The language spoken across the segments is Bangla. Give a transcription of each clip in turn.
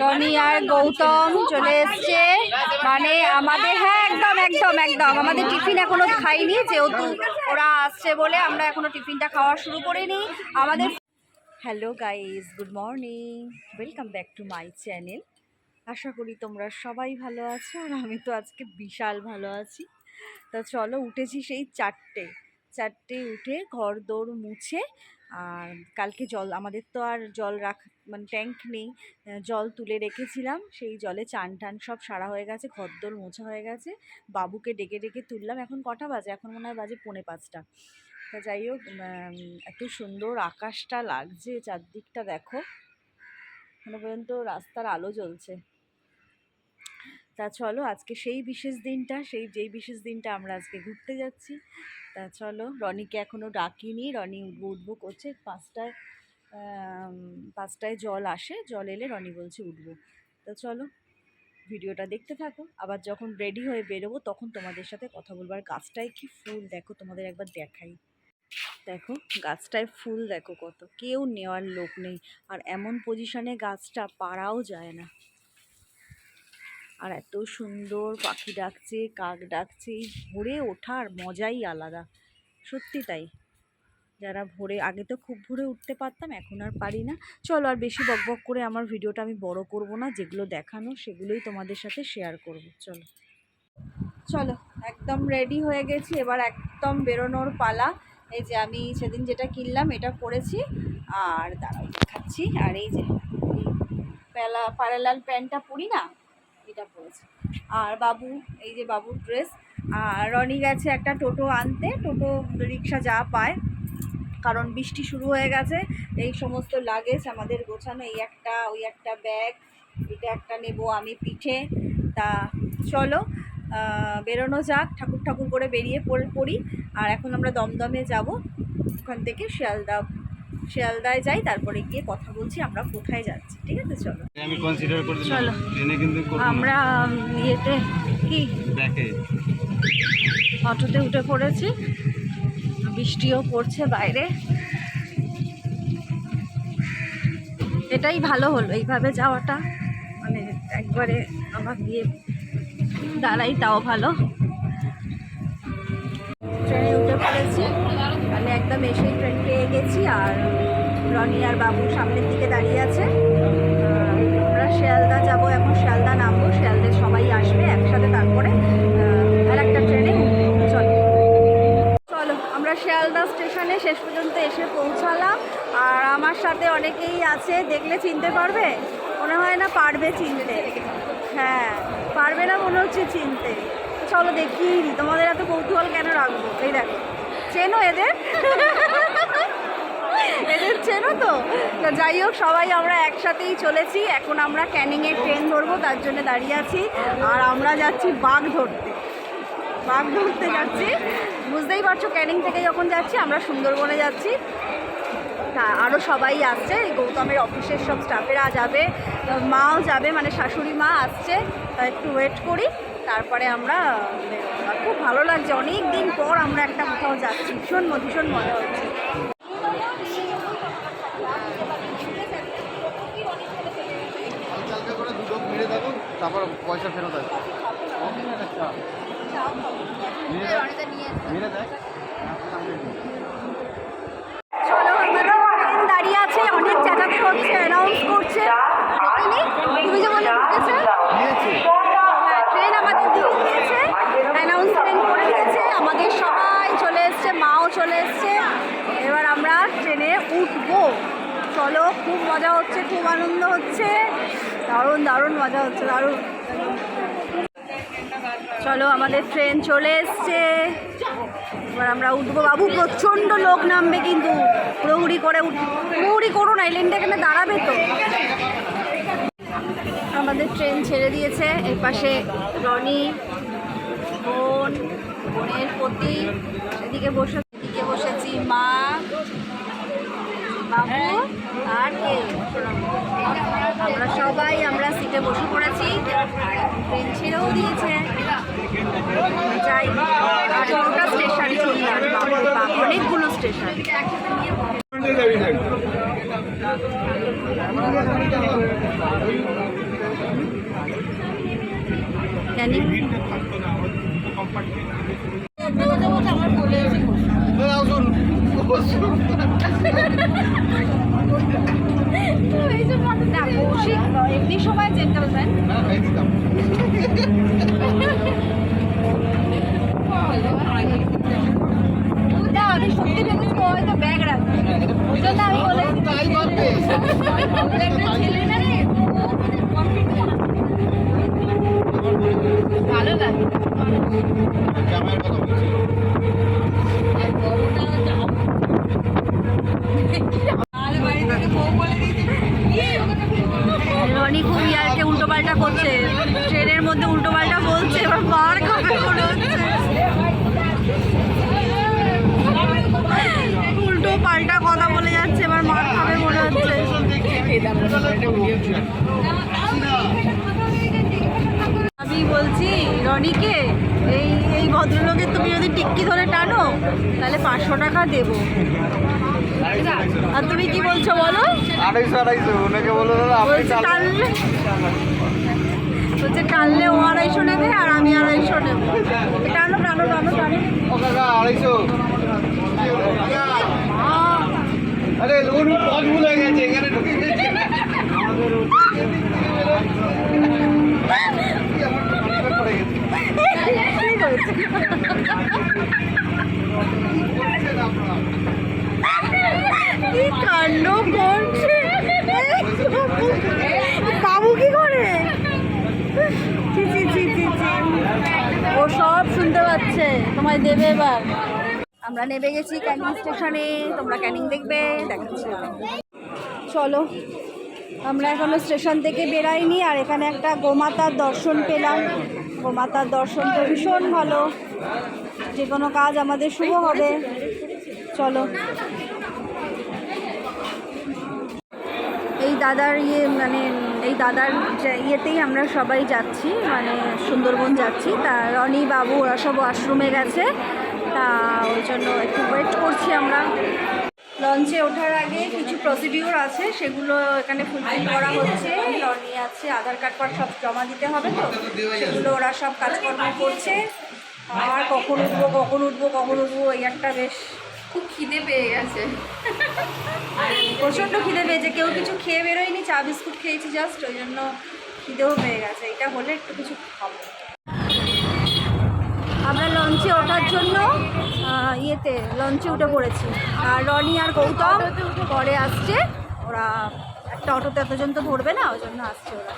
রনি আর গৌতম চলে এসছে। মানে আমাদের হ্যাঁ একদম একদম একদম। আমাদের টিফিন এখনও খাইনি, যেহেতু ওরা আসছে বলে আমরা এখনও টিফিনটা খাওয়া শুরু করিনি। আমাদের hello guys good morning. Welcome back to my channel. আশা করি তোমরা সবাই ভালো আছো আর আমি তো আজকে বিশাল ভালো আছি। তা চলো, উঠেছি সেই চারটে। চারটে উঠে ঘর দৌড় মুছে, আর কালকে জল, আমাদের তো আর জল রাখ মানে ট্যাঙ্ক নেই জল তুলে রেখেছিলাম, সেই জলে চান টান সব সারা হয়ে গেছে, খদ্দর মোছা হয়ে গেছে, বাবুকে ডেকে ডেকে তুললাম, এখন কটা বাজে? এখন মনে হয় বাজে পৌনে পাঁচটা। তা যাই হোক এত সুন্দর আকাশটা লাগছে, চারদিকটা দেখো, এখনও পর্যন্ত রাস্তার আলো জ্বলছে। তা চলো, আজকে সেই বিশেষ দিনটা, সেই যেই বিশেষ দিনটা আমরা আজকে ঘুরতে যাচ্ছি। তা চলো, রনিকে এখনও ডাকিনি, রনি উঠবো উঠবো করছে, পাঁচটায় পাঁচটায় জল আসে, জল এলে রনি বলছে, উঠবো। তো চলো, ভিডিওটা দেখতে থাকো। আবার যখন রেডি হয়ে বেরোবো, তখন তোমাদের সাথে কথা বলব। আর গাছটায় কি ফুল দেখো, তোমাদের একবার দেখাই। দেখো, গাছটায় ফুল দেখো কত। কেউ নেওয়ার লোক নেই। আর এমন পজিশনে গাছটা পারাও যায় না। আর এত সুন্দর পাখি ডাকছে, কাক ডাকছে ভোরে ওঠার মজাই আলাদা। সত্যি তাই। যারা ভোরে, আগে তো খুব ভোরে উঠতে পারতাম, এখন আর পারি না। চলো আর বেশি বকবক করে আমার ভিডিওটা আমি বড় করব না, যেগুলো দেখানো সেগুলোই তোমাদের সাথে শেয়ার করব। চলো। চলো, একদম রেডি হয়ে গেছি, এবার একদম বেরোনোর পালা। এই যে আমি সেদিন যেটা কিনলাম, এটা পরেছি। আর দাঁড়াও খাচ্ছি আর এই যে প্যালা প্যারালাল প্যান্টটা পরি না? এটা পরেছি। আর বাবু, এই যে বাবুর ড্রেস আর রনি গেছে একটা টোটো আনতে, টোটো রিক্সা যা পায়। কারণ বৃষ্টি শুরু হয়ে গেছে এই সমস্ত লাগেজ আমাদের গোছানো এই একটা ওই একটা ব্যাগ এটা একটা নেব আমি পিঠে। তা চলো বেরোনো যাক ঠাকুর ঠাকুর করে বেরিয়ে পড়ে পড়ি। আর এখন আমরা দমদমে যাব ওখান থেকে শিয়ালদা শিয়ালদায় যাই তারপরে গিয়ে কথা বলছি আমরা কোথায় যাচ্ছি ঠিক আছে? চলো। আমি কনসিডার করে চলো। ট্রেনে কিন্তু আমরা ইয়েতে কি? ব্যাকে। অটোতে উঠে পড়েছি। বৃষ্টিও পড়ছে বাইরে। এটাই ভালো হলো, এইভাবে যাওয়াটা। মানে একবারে আমার গিয়ে দাঁড়াই তাও ভালো। ট্রেনে উঠে পড়েছি। মানে একদম এসে ট্রেন পেয়ে গেছি আর রনি আর বাবু সামনের দিকে দাঁড়িয়ে আছে। আমরা শিয়ালদা যাব, এখন শিয়ালদা নামবো, শিয়ালদে সবাই আসবে একসাথে, তারপরে আর একটা ট্রেনে উঠবো চলো চলো আমরা শিয়ালদা স্টেশনে শেষ পর্যন্ত এসে পৌঁছালাম। আর আমার সাথে অনেকেই আছে, দেখলে চিনতে পারবে। মনে হয় না পারবে চিনতে। হ্যাঁ পারবে না মনে হচ্ছে চিনতে। চলো দিই তোমাদের এত কৌতূহল কেন রাখব? এই দেখো। চেনো এদের? এদের চেনো তো? যাই হোক, সবাই আমরা একসাথেই চলেছি। এখন আমরা ক্যানিংয়ে ট্রেন ধরবো, তার জন্য দাঁড়িয়ে আছি। আর আমরা যাচ্ছি বাঘ ধরতে। বাঘ ধরতে যাচ্ছি। বুঝতেই পারছ ক্যানিং থেকে যখন যাচ্ছি আমরা সুন্দরবনে যাচ্ছি। তা আরও সবাই আসছে এই গৌতমের অফিসের সব স্টাফেরা যাবে মাও যাবে মানে শাশুড়ি মা আসছে। তা একটু ওয়েট করি তারপরে আমরা খুব ভালো লাগছে অনেক দিন পর আমরা একটা কোথাও যাচ্ছি। ভীষণ ভীষণ মজা হচ্ছে। তারপর পয়সা ফেরত আসবে। দেখ চলো দাঁড়িয়ে আছে অনেক চেঁচাচ্ছি হচ্ছে অ্যানাউন্স করে আমাদের সবাই চলে এসছে মাও চলে এসছে এবার আমরা ট্রেনে উঠবো চলো খুব মজা হচ্ছে, খুব আনন্দ হচ্ছে। দারুণ দারুণ মজা হচ্ছে, দারুণ। চলো আমাদের ট্রেন চলে এসছে। এবার আমরা উঠবো বাবু, প্রচণ্ড লোক নামবে কিন্তু। হুড়োহুড়ি করে হুড়োহুড়ি করো না লেনটা এখানে দাঁড়াবে তো। আমাদের ট্রেন ছেড়ে দিয়েছে, এর পাশে রনি, বোন, বোনের পতি এদিকে বসে এদিকে বসেছি মা আর কে? আমরা সবাই আমরা সিটে বসে পড়েছি। আর ট্রেন ছেড়েও দিয়েছে। যাই আঠারোটা স্টেশন চললাম অনেকগুলো স্টেশন এমনি সময় জেন্টালম্যান আমি সত্যি ভেবেছি ও হয়তো ব্যাগ রাখবে ওই জন্য আমি বলেছি একটা ছেলে না রে ভালো লাগে। রনি খুব ইয়ারকে উল্টো পাল্টা করছে। ট্রেনের মধ্যে উল্টো পাল্টা বলছে, এবার মার খাবে মনে উল্টো পাল্টা কথা বলে যাচ্ছে, এবার মার খাবে মনে হচ্ছে। আমি বলছি, রনিকে এই এই ভদ্রলোকের তুমি যদি টিক্কি ধরে টানো তাহলে পাঁচশো টাকা দেবো। আর তুমি কি বলছো বলো? আড়াইশো আড়াইশো। ওনাকে বলো টানলে বলছে টানলে ও আড়াইশো নেবে আর আমি আড়াইশো নেব। টানো টানো টানো টানো। আড়াইশো। আরে লোন পজ ভুল গেছে এখানে ঢুকে গেছে আমার পড়ে গেছে ঠিক হয়েছে কি কাণ্ড করছে বাবু কি করে ছি ছি ও সব শুনতে পাচ্ছে তোমায় দেবে এবার আমরা নেমে গেছি ক্যানিং স্টেশনে, তোমরা ক্যানিং দেখবে, দেখাচ্ছি। চলো। আমরা এখনও স্টেশন থেকে বেরাইনি আর এখানে একটা গোমাতার দর্শন পেলাম। গোমাতার দর্শন তো ভীষণ ভালো। যে কোনো কাজ আমাদের শুভ হবে। চলো। এই দাদার ইয়ে মানে এই দাদার ইয়েতেই আমরা সবাই যাচ্ছি মানে সুন্দরবন যাচ্ছি। তা রনি বাবু ওরা সব ওয়াশরুমে গেছে। তা ওই জন্য একটু ওয়েট করছি আমরা। লঞ্চে ওঠার আগে কিছু প্রসিডিউর আছে সেগুলো এখানে ফুলফিল করা হচ্ছে। রনি আছে আধার কার্ড ফার্ড সব জমা দিতে হবে তো। সেগুলো ওরা সব কাজকর্ম করছে। আর কখন উঠবো কখন উঠবো কখন উঠবো এই একটা বেশ খুব খিদে পেয়ে গেছে। প্রচণ্ড খিদে পেয়েছে। কেউ কিছু খেয়ে বেরোয়নি চা বিস্কুট খেয়েছি জাস্ট ওই জন্য খিদেও পেয়ে গেছে। এটা হলে একটু কিছু খাব আমরা লঞ্চে ওঠার জন্য ইয়েতে লঞ্চে উঠে পড়েছি। আর রনি আর গৌতম পরে আসছে। ওরা একটা অটোতে এতজন তো ধরবে না, ওই জন্য আসছে ওরা।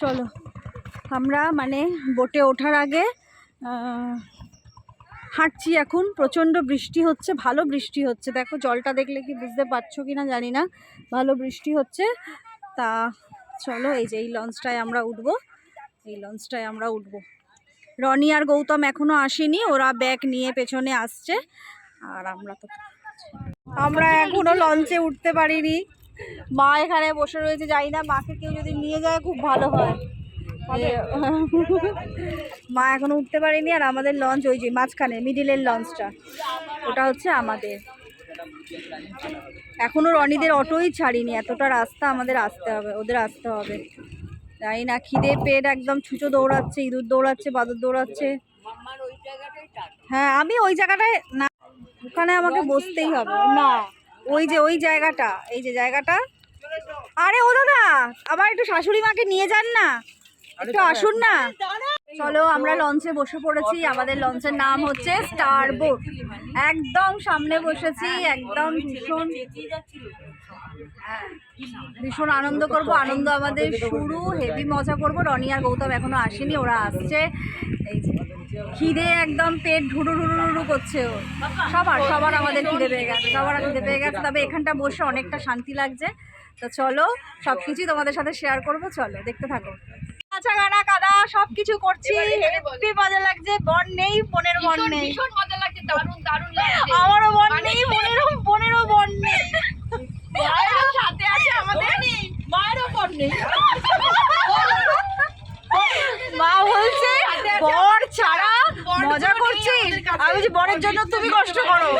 চলো, আমরা মানে বোটে ওঠার আগে হাঁটছি এখন, প্রচণ্ড বৃষ্টি হচ্ছে, ভালো বৃষ্টি হচ্ছে। দেখো, জলটা দেখলে কি বুঝতে পারছ কি না জানি না, ভালো বৃষ্টি হচ্ছে। তা চলো, এই যে এই লঞ্চটায় আমরা উঠবো, এই লঞ্চটায় আমরা উঠব। রনি আর গৌতম এখনও আসেনি, ওরা ব্যাগ নিয়ে পেছনে আসছে, আর আমরা তো আমরা এখনও লঞ্চে উঠতে পারিনি। মা এখানে বসে রয়েছে যাই না, মাকে কেউ যদি নিয়ে যায় খুব ভালো হয়। মা এখনও উঠতে পারেনি আর আমাদের লঞ্চ ওই যে মাঝখানে, মিডিলের লঞ্চটা। ওটা হচ্ছে আমাদের। এখনও রনিদের অটোই ছাড়িনি, এতটা রাস্তা আমাদের আসতে হবে, ওদের আসতে হবে। জানি না, খিদে পেট একদম ছুঁচো দৌড়াচ্ছে, ইঁদুর দৌড়াচ্ছে, বাদুর দৌড়াচ্ছে। হ্যাঁ আমি ওই জায়গাটায় না, ওখানে আমাকে বসতেই হবে। না, ওই যে, ওই জায়গাটা, এই যে জায়গাটা। আরে ও দাদা আবার একটু শাশুড়ি মাকে নিয়ে যান না। একটু আসুন না। চলো আমরা লঞ্চে বসে পড়েছি আমাদের লঞ্চের নাম হচ্ছে স্টার বোট একদম সামনে বসেছি একদম ভীষণ ভীষণ আনন্দ করব। আনন্দ আমাদের শুরু হেভি মজা করব। রনি আর গৌতম এখনও আসেনি ওরা আসছে। এই যে খিদে একদম পেট ঢুডু ঢুডু ঢুডু করছে ও। সবার সবার আমাদের খিদে পেয়ে গেছে সবার খিদে পেয়ে গেছে। তবে এখানটা বসে অনেকটা শান্তি লাগছে। তো চলো সব কিছুই তোমাদের সাথে শেয়ার করব। চলো দেখতে থাকো। কাঁচা গানা কাদা সব কিছু করছি হেভি মজা লাগছে বন নেই বোনের বন নেই। ভীষণ মজা লাগছে দারুণ দারুণ লাগছে। আমারও বন নেই বোনেরও বোনেরও বন নেই। মায়েরও সাথে আছে আমাদের। মায়েরও পর নেই। মা বলছে বর ছাড়া মজা করছিস? আমি বরের জন্য তুমি কষ্ট করো।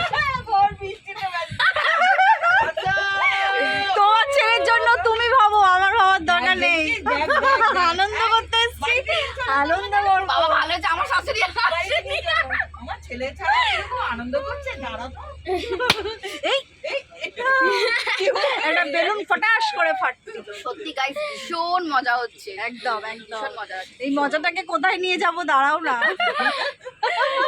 ছেলের জন্য তুমি ভাবো আমার ভাবার দরকার নেই। আনন্দ করতে এসছি। আনন্দ বাবা ভালো হয়েছে আমার শাশুড়ি আমার ছেলে ছাড়া এরকম আনন্দ করছে? দাঁড়া তো। এই একটা বেলুন ফটাস করে ফাটছে সত্যি গাইস ভীষণ মজা হচ্ছে। একদম একদম। মজা এই মজাটাকে কোথায় নিয়ে যাব? দাঁড়াও না।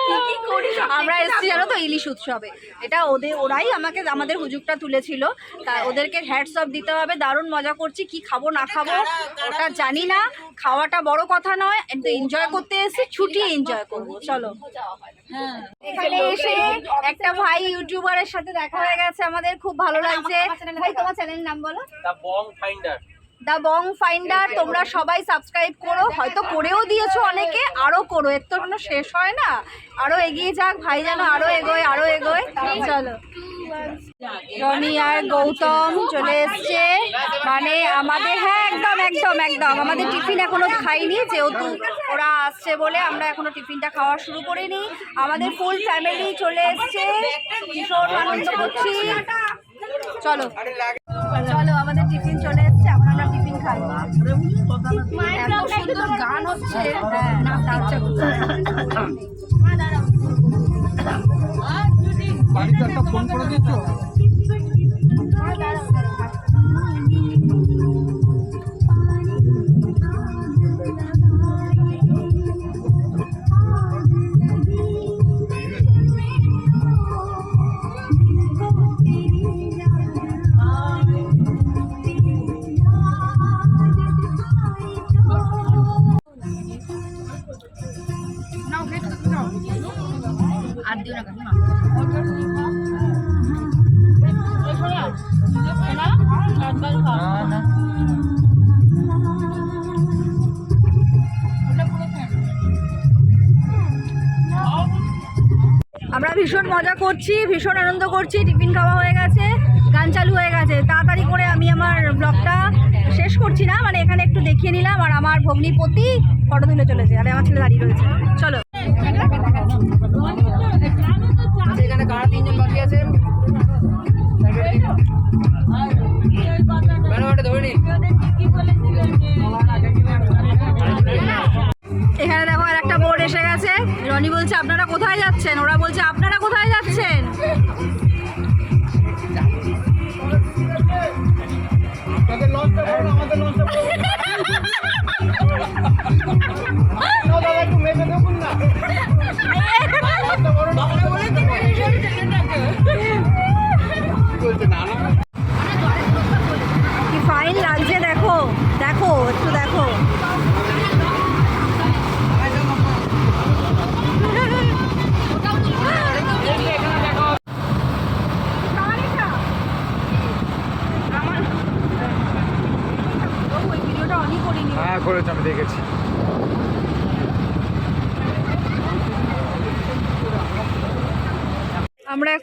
আমরা এসেছি জানো তো ইলিশ উৎসবে। এটা ওদের ওরাই আমাকে আমাদের হুজুগটা তুলেছিল। তা ওদেরকে হ্যাটস অফ দিতে হবে। দারুণ মজা করছি। কি খাব না খাব ওটা জানি না। খাওয়াটা বড় কথা নয় কিন্তু এনজয় করতে এসেছি ছুটি এনজয় করব। চলো। এখানে এসে একটা ভাই ইউটিউবারের সাথে দেখা হয়ে গেছে আমাদের খুব ভালো লাগছে। ভাই তোমার চ্যানেলের নাম বলো। The Bong finder the Bong finder তোমরা সবাই সাবস্ক্রাইব করো। হয়তো করেও দিয়েছ অনেকে, আরও করো। এর তো কোনো শেষ হয় না। আরও এগিয়ে যাক, ভাই যেন আরও এগোয় আরও এগোয়। চলো। রনি আর গৌতম চলে এসছে। মানে আমাদের হ্যাঁ একদম একদম একদম। আমাদের টিফিন এখনও খাইনি, যেহেতু ওরা আসছে বলে আমরা এখনও টিফিনটা খাওয়া শুরু করিনি। আমাদের ফুল ফ্যামিলি চলে এসছে। ভীষণ আনন্দ করছি। চলো চলো। হ্যাঁ, নাচতে ইচ্ছা করছে। বাড়িতে একটা ফোন করে দিয়েছ আর দিও না কাকিমা আমরা ভীষণ মজা করছি, ভীষণ আনন্দ করছি, টিফিন খাওয়া হয়ে গেছে, গান চালু হয়ে গেছে। তাড়াতাড়ি করে আমি আমার ব্লগটা শেষ করছি না মানে এখানে একটু দেখিয়ে নিলাম, আর আমার ভগ্নিপতি ফটো তুলে চলেছে আর আমার ছেলে দাঁড়িয়ে রয়েছে। চলো।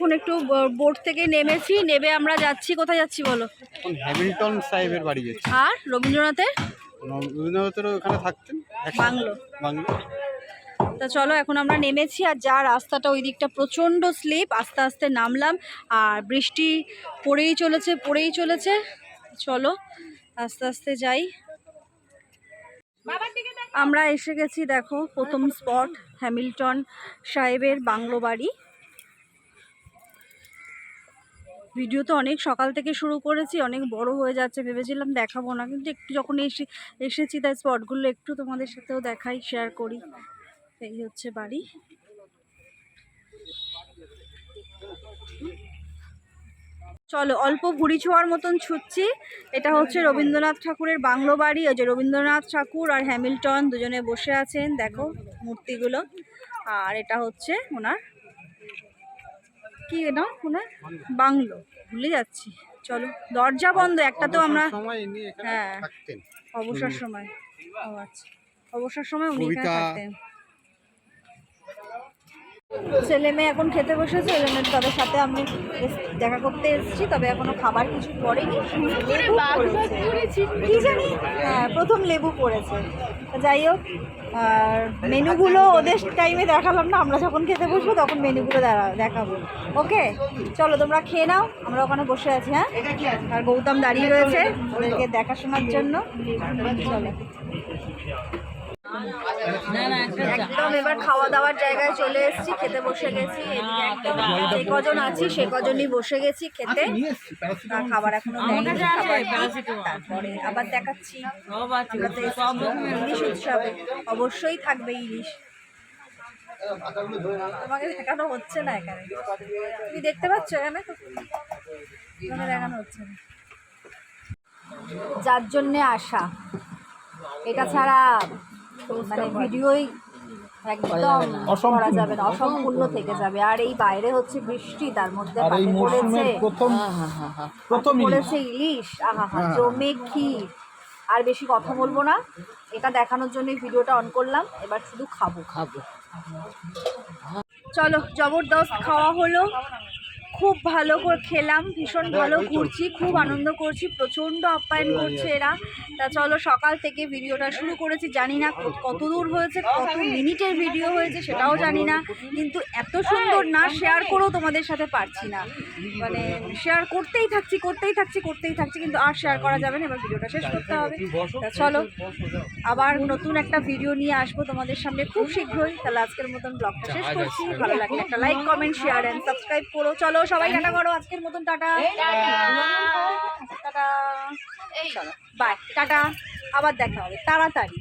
এখন একটু বোট থেকে নেমেছি নেমে আমরা যাচ্ছি কোথায় যাচ্ছি বলো? হ্যামিল্টন সাহেবের বাড়ি গেছি আর রবীন্দ্রনাথের? রবীন্দ্রনাথের ওখানে থাকতেন বাংলো। বাংলো। তা চলো এখন আমরা নেমেছি আর যা রাস্তাটা ওই দিকটা প্রচণ্ড স্লিপ আস্তে আস্তে নামলাম আর বৃষ্টি পড়েই চলেছে পড়েই চলেছে। চলো আস্তে আস্তে যাই। আমরা এসে গেছি দেখো প্রথম স্পট হ্যামিল্টন সাহেবের বাংলো বাড়ি। ভিডিও তো অনেক সকাল থেকে শুরু করেছি, অনেক বড় হয়ে যাচ্ছে, ভেবেছিলাম দেখাবো না, কিন্তু একটু যখন এসে, এসেছি তাই স্পটগুলো একটু তোমাদের সাথেও দেখাই শেয়ার করি। এই হচ্ছে বাড়ি। চলো অল্প ভুড়ি ছোঁয়ার মতন ছুটছি, এটা হচ্ছে রবীন্দ্রনাথ ঠাকুরের বাংলো বাড়ি, ওই যে রবীন্দ্রনাথ ঠাকুর আর হ্যামিল্টন দুজনে বসে আছেন, দেখো মূর্তিগুলো, আর এটা হচ্ছে ওনার কি নাম ওনার বাংলো। ভুলে যাচ্ছি। চলো দরজা বন্ধ একটা তো আমরা হ্যাঁ। অবসর সময়। ও আচ্ছা। অবসর সময় উনি থাকতেন। ছেলে মেয়ে এখন খেতে বসেছে ওই জন্য তাদের সাথে আমি এস- দেখা করতে এসেছি তবে এখনও খাবার কিছু করেনি। লেবু পড়েছে। কি জানি? হ্যাঁ প্রথম লেবু পড়েছে। যাই হোক আর মেনুগুলো ওদের টাইমে দেখালাম না আমরা যখন খেতে বসবো তখন মেনুগুলো দেখা- দেখাবো। ওকে চলো তোমরা খেয়ে নাও আমরা ওখানে বসে আছি হ্যাঁ? আর গৌতম দাঁড়িয়ে রয়েছে ওদেরকে দেখাশোনার জন্য। চলো। একদম এবার খাওয়া দাওয়ার জায়গায় চলে এসেছি খেতে বসে গেছি যে কজন আছি সে কজনই বসে গেছি খেতে। খাবার এখনও। তারপরে আবার দেখাচ্ছি। ইলিশ উৎসবে অবশ্যই থাকবে ইলিশ। তোমাকে দেখানো হচ্ছে না এখানে। তুমি দেখতে পাচ্ছ এখানে? তোমাকে দেখানো হচ্ছে না। যার জন্যে আসা এটা ছাড়া মানে ভিডিওই একদম করা যাবে না অসম্পূর্ণ থেকে যাবে। আর এই বাইরে হচ্ছে বৃষ্টি তার মধ্যে আর পড়েছে। প্রথম প্রথম পড়েছে ইলিশ। আহা হা জমে ক্ষীর আর বেশি কথা বলব না। এটা দেখানোর জন্যই ভিডিওটা অন করলাম। এবার শুধু খাব। খাব। চলো জবরদস্ত খাওয়া হলো। খুব ভালো করে খেলাম ভীষণ ভালো ঘুরছি খুব আনন্দ করছি প্রচণ্ড আপ্যায়ন করছে এরা। তা চলো সকাল থেকে ভিডিওটা শুরু করেছি। জানি না কত- দূর হয়েছে কত মিনিটের ভিডিও হয়েছে সেটাও জানি না। কিন্তু এত সুন্দর না শেয়ার করেও তোমাদের সাথে পারছি না। মানে শেয়ার করতেই থাকছি করতেই থাকছি করতেই থাকছি কিন্তু আর শেয়ার করা যাবে না এবার ভিডিওটা শেষ করতে হবে। তা চলো আবার নতুন একটা ভিডিও নিয়ে আসব তোমাদের সামনে খুব শীঘ্রই। তাহলে আজকের মতন ব্লগটা শেষ করছি। ভালো লাগলে একটা like comment share and subscribe করো। চলো সবাই টাটা করো আজকের মতন টাটা। টাটা। By tata. আবার দেখা হবে তাড়াতাড়ি।